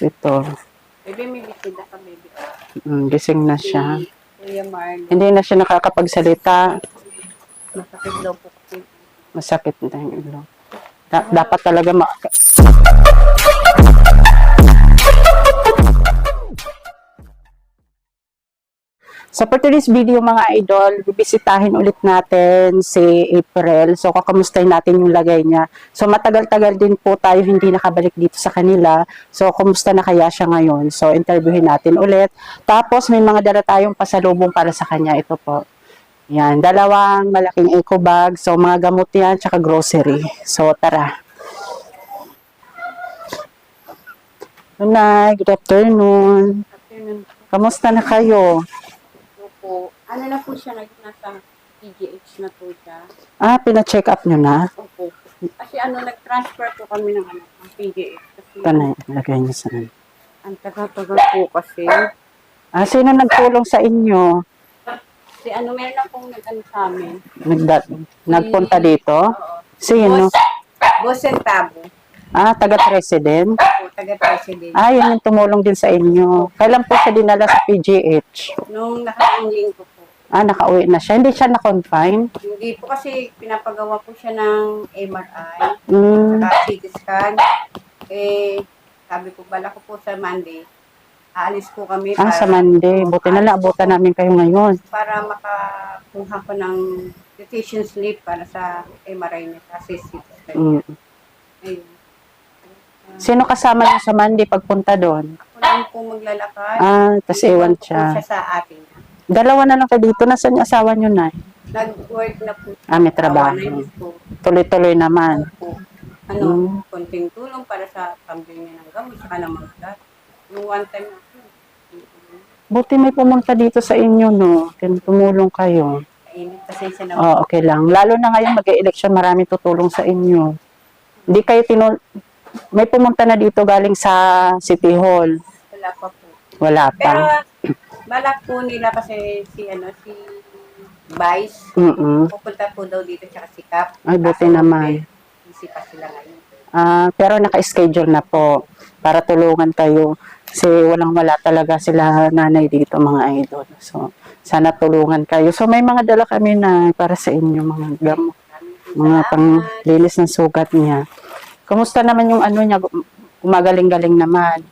Ito, Baby, may bisita ka, baby. mm, gising na siya. Si Kuya Marlon, Hindi na siya nakakapagsalita. masakit daw po. Masakit na yung ilong. Da- dapat talaga ma... So for today's video mga idol, bibisitahin ulit natin si April. So kakamustahin natin yung lagay niya. So matagal-tagal din po tayo hindi nakabalik dito sa kanila. So kumusta na kaya siya ngayon? So interviewin natin ulit. Tapos may mga dala tayong pasalubong para sa kanya. Ito po. Yan, dalawang malaking eco bag. So mga gamot yan, tsaka grocery. So tara. Nay, good afternoon. Afternoon Kamusta na kayo? Po. Ano na po siya, nag nasa PGH na po siya. Ah, pina-check up nyo na? Opo. Kasi ano, nag-transfer po kami ng ano, ng PGH. Kasi Ito na, lagay niyo sa ang tagal-tagal po kasi. Ah, sino nagtulong sa inyo? Si ano, meron na pong nag-ano sa amin. Nagda- nagpunta dito? Oo. Sino? Boss, Boss Centavo. Ah, taga-president? Taga-president. Ah, yun yung tumulong din sa inyo. Kailan po siya dinala sa PGH? Nung nakaraang linggo po. Ah, nakauwi na siya. Hindi siya na-confine? Hindi po kasi pinapagawa po siya ng MRI. Hmm. saka CT scan. Eh, sabi ko, bala ko po sa Monday. Aalis po kami Ah, sa Monday. Buti na lang, abutan namin kayo ngayon. para makakuha ko ng decision slip para sa MRI niya kasi CT scan. Mm. Ayun. Sino kasama niyo sa Monday pagpunta doon? Ako lang po maglalakad. Ah, Iwan ewan po siya. siya sa akin. Dalawa na lang kayo dito. Nasaan yung asawa niyo na? Nag-work na po. Ah, may Awa trabaho. na po. Tuloy-tuloy naman. po. Ano, Mm. konting tulong para sa pambili niya ng gamot, saka ng mga. Yung one time na po. Buti may pumunta dito sa inyo, no? Tin- Tumulong kayo. Kainit, pasensya na Oh, okay lang. Lalo na ngayon mag-election, maraming tutulong sa inyo. Hindi kayo tinul... May pumunta na dito galing sa City Hall. Wala pa po. Wala Pero, pa. balak po nila kasi si, ano, si Vice, Mm-mm. pupunta po daw dito tsaka si Cap. Ay, buti Kaso, naman. Busy pa sila ngayon. Ah, pero naka-schedule na po para tulungan kayo. Kasi walang-wala talaga sila nanay dito, mga idol. So, sana tulungan kayo. So, may mga dala kami na para sa inyo, mga gamot. Mga panglinis ng sugat niya. Kumusta naman yung ano niya? Gumagaling-galing naman.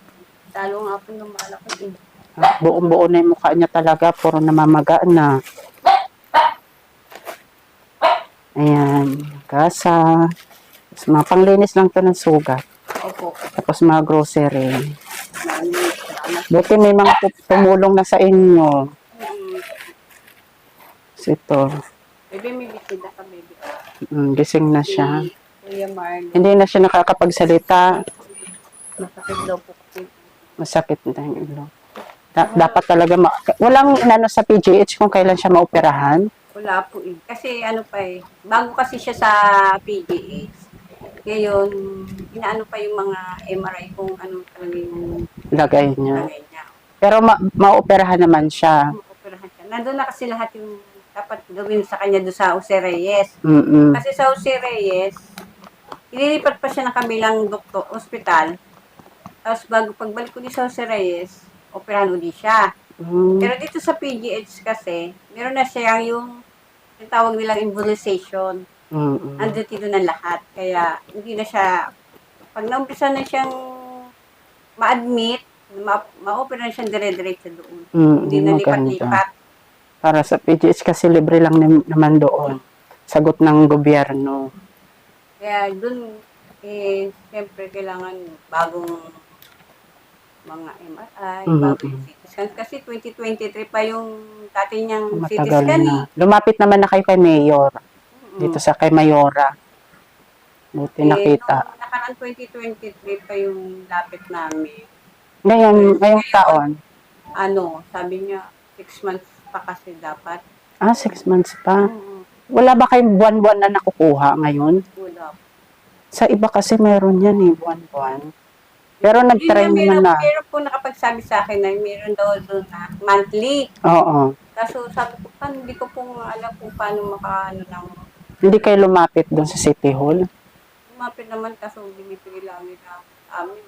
Talo nga po ng balak ko din. Ah, Buong-buo na yung mukha niya talaga. Puro namamaga na. Ayan. Kasa. Tapos mga panglinis lang to ng sugat. Opo. Tapos mga grocery. Maraming salamat. Buti may mga pu- tumulong na sa inyo. Mm, So, ito. Baby, may bisita ka, baby. Mm, gising na siya. Kuya Marlon, Hindi na siya nakakapagsalita. masakit daw po. Masakit na yung ilong. Da- dapat talaga ma- walang inano sa PGH kung kailan siya maoperahan. Wala po eh. Kasi ano pa eh, bago kasi siya sa PGH. Ngayon, inaano pa yung mga MRI kung ano talaga yung Lagay niya. lagay niya. Pero ma- maoperahan naman siya. Maoperahan siya. Nandun na kasi lahat yung dapat gawin sa kanya doon sa Jose Reyes. Mm-mm. Kasi sa Jose Reyes, ililipat pa siya ng kabilang doktor, ospital. Tapos bago pagbalik ko sa Jose Reyes, operahan uli siya. Mm. Pero dito sa PGH kasi, meron na siya yung yung tawag nilang embolization. Mm-mm. Andun dito na lahat. Kaya hindi na siya, pag naumpisa na siyang ma-admit, ma- ma-opera na siyang dire-diretso doon. Mm-mm. Hindi na lipat-lipat. Para sa PGH kasi libre lang nam- naman doon. Sagot ng gobyerno. Kaya doon, eh, siyempre kailangan bagong mga MRI, Mhm. bagong CT scan. Kasi 2023 pa yung dati niyang CT Matagal scan. na. Lumapit naman na kayo kay Mayor. eh. Dito sa kay Mayora. Buti Eh, nakita. nung nakaraan 2023 pa yung lapit namin. Ngayon, ngayong taon. Ano, sabi niya, 6 months pa kasi dapat. Ah, six months pa. Mm, Wala ba kayong buwan-buwan na nakukuha ngayon? wala. Sa iba kasi meron yan eh, buwan-buwan. Pero nag-try Yun naman na. meron po nakapagsabi sa akin na meron daw doon na monthly. Oo. Kaso sabi ko, paano, hindi ko po alam kung paano makaano ng Hindi kayo lumapit doon sa City Hall. Lumapit naman kaso binibigay lang nila amin.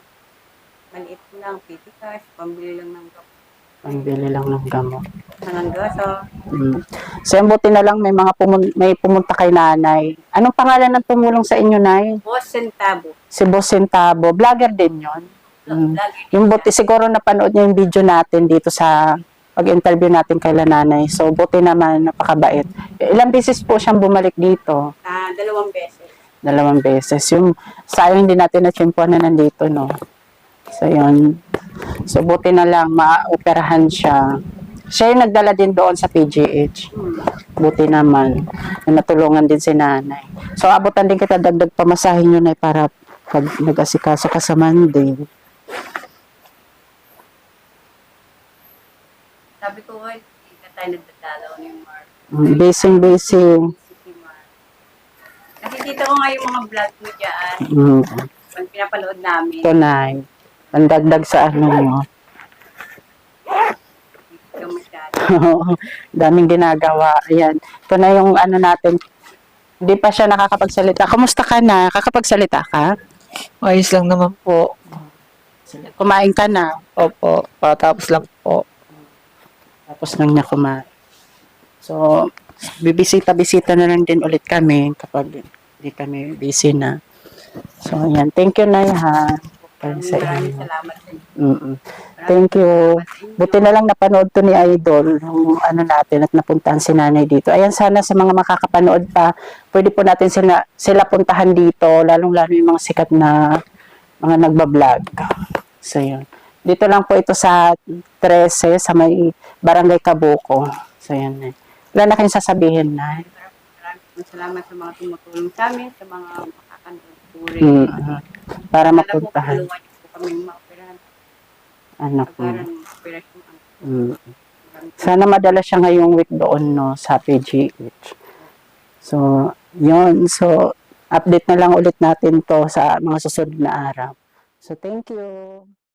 maliit lang, cash, pambili lang ng gamot. Pambili lang ng gamot. Hanggang gaso. Mm. So, buti na lang may mga pumun- may pumunta kay nanay. Anong pangalan ng tumulong sa inyo, nay? Boss centavo. Si Boss Centavo. Vlogger din yon. Mm. Yung buti, siguro napanood niya yung video natin dito sa pag-interview natin kay nanay. So, buti naman, napakabait. Ilang beses po siyang bumalik dito? ah, dalawang beses. Dalawang beses. Yung sayang hindi natin na na nandito, no? So, yun. So, buti na lang, maoperahan siya. Siya yung nagdala din doon sa PGH. Buti naman. Na natulungan din si nanay. So, abutan din kita dagdag pamasahin yun ay para pag nag-asikaso ka sa Monday. Sabi ko, ay, hindi na tayo nagdadalaw ni Mark. Mm, Busy-busy. Si Mark. Nakikita ko nga yung mga vlog mo dyan. Mm, Pag pinapanood namin. ito na. Pandagdag sa ano mo. Hindi ka masyado. Daming ginagawa. Ayan. Ito na yung ano natin. Hindi pa siya nakakapagsalita. Kumusta ka na? Kakapagsalita ka? Ayos lang naman po. Kumain ka na. Opo, patapos lang po. Tapos lang niya kumain. So, bibisita-bisita na lang din ulit kami kapag hindi kami busy na. So, ayan. Thank you, Nay, ha. Para sa inyo. salamat. Mm-mm. Thank you. Buti na lang napanood to ni Idol, yung ano natin, at napuntahan si nanay dito. Ayan, sana sa mga makakapanood pa, pwede po natin sila, sila puntahan dito, lalong-lalo yung mga sikat na mga nagbablog. So, yun. Dito lang po ito sa 13, sa may Barangay Kabuko. So, yun. Wala na kayong sasabihin na. Maraming salamat sa mga tumutulong sa amin, sa mga rin. Mm, para Sana po mapuntahan. po kami maoperahan. Ano po. Operasyon. Mm. Sana madala siya ngayong week doon no sa PGH. So, yun. So, update na lang ulit natin to sa mga susunod na araw. So, thank you.